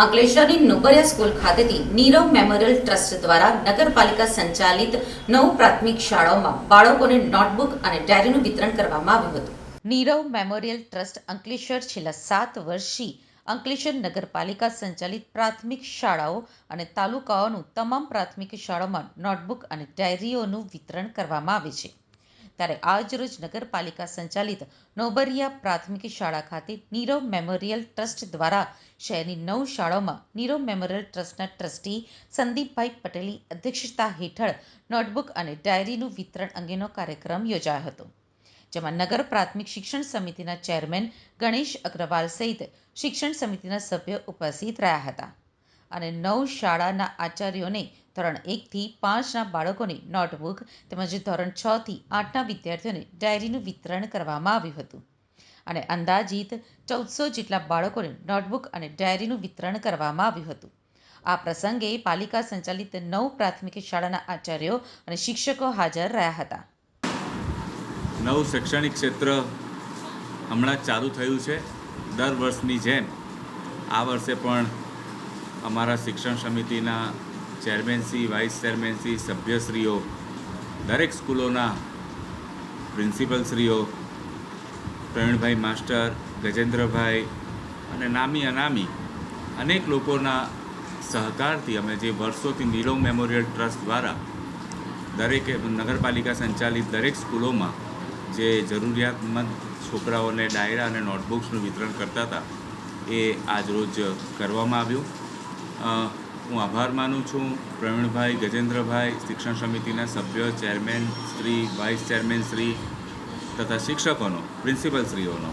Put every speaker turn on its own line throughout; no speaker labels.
અંકલેશ્વરની નોકરિયા school ખાતેથી Nirav memorial trust દ્વારા નગરપાલિકા સંચાલિત નવ પ્રાથમિક શાળાઓમાં બાળકોને નોટબુક અને ડાયરીનું વિતરણ કરવામાં આવ્યું હતું. નીરવ મેમોરિયલ ટ્રસ્ટ અંકલેશ્વર છેલ્લા સાત વર્ષથી અંકલેશ્વર નગરપાલિકા સંચાલિત પ્રાથમિક શાળાઓ અને તાલુકાઓનું તમામ પ્રાથમિક શાળાઓમાં નોટબુક અને ડાયરીઓનું વિતરણ કરવામાં આવે છે. ત્યારે આજરોજ નગરપાલિકા સંચાલિત નોબરિયા પ્રાથમિક શાળા ખાતે નીરવ મેમોરિયલ ટ્રસ્ટ દ્વારા શહેરની નવ શાળાઓમાં નીરવ મેમોરિયલ ટ્રસ્ટના ટ્રસ્ટી સંદીપભાઈ પટેલની અધ્યક્ષતા હેઠળ નોટબુક અને ડાયરીનું વિતરણ અંગેનો કાર્યક્રમ યોજાયો હતો, જેમાં નગર પ્રાથમિક શિક્ષણ સમિતિના ચેરમેન ગણેશ અગ્રવાલ સહિત શિક્ષણ સમિતિના સભ્યો ઉપસ્થિત રહ્યા હતા અને નવ શાળાના આચાર્યોને ધોરણ એકથી પાંચના બાળકોને નોટબુક તેમજ ધોરણ છ થી આઠના વિદ્યાર્થીઓને ડાયરીનું વિતરણ કરવામાં આવ્યું હતું. અને અંદાજિત ચૌદસો જેટલા બાળકોને નોટબુક અને ડાયરીનું વિતરણ કરવામાં આવ્યું હતું. આ પ્રસંગે પાલિકા સંચાલિત નવ પ્રાથમિક શાળાના આચાર્યો અને શિક્ષકો હાજર રહ્યા હતા.
નવું શૈક્ષણિક ક્ષેત્ર હમણાં ચાલુ થયું છે. દર વર્ષની જેમ આ વર્ષે પણ અમારા શિક્ષણ સમિતિના ચેરમેનશ્રી વાઇસ ચેરમેનશ્રી સભ્યશ્રીઓ દરેક સ્કૂલોના પ્રિન્સિપલશ્રીઓ પ્રવીણભાઈ માસ્ટર, ગજેન્દ્રભાઈ અને નામી અનામી અનેક લોકોના સહકારથી અમે જે વર્ષોથી નીરવ મેમોરિયલ ટ્રસ્ટ દ્વારા દરેક નગરપાલિકા સંચાલિત દરેક સ્કૂલોમાં જે જરૂરિયાતમંદ છોકરાઓને ડાયરા અને નોટબુક્સનું વિતરણ કરતા હતા, એ આજરોજ કરવામાં આવ્યું. હું આભાર માનું છું. પ્રવીણભાઈ, ગજેન્દ્રભાઈ, શિક્ષણ સમિતિના સભ્ય, chairman Shri, vice chairman Shri તથા શિક્ષકોનો પ્રિન્સિપલશ્રીઓનો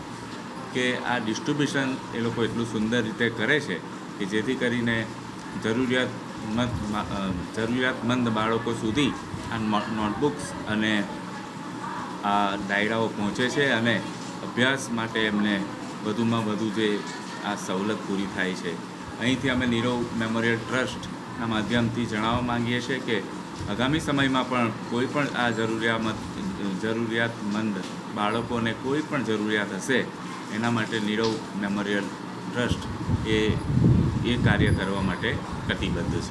કે આ ડિસ્ટ્રીબ્યુશન એ લોકો એટલું સુંદર રીતે કરે છે કે જેથી કરીને જરૂરિયાતમંદ જરૂરિયાતમંદ બાળકો સુધી આ નોટબુક્સ અને આ ડાયરાઓ પહોંચે છે અને અભ્યાસ માટે એમને વધુમાં વધુ જે આ સવલત પૂરી થાય છે. અહીંથી અમે નીરવ મેમોરિયલ ટ્રસ્ટના માધ્યમથી જણાવવા માંગીએ છીએ કે આગામી સમયમાં પણ કોઈ પણ આ જરૂરિયામત, જરૂરિયાતમંદ બાળકોને કોઈ પણ જરૂરિયાત હશે, એના માટે નીરવ મેમોરિયલ ટ્રસ્ટ એ એ કાર્ય કરવા માટે કટિબદ્ધ છે.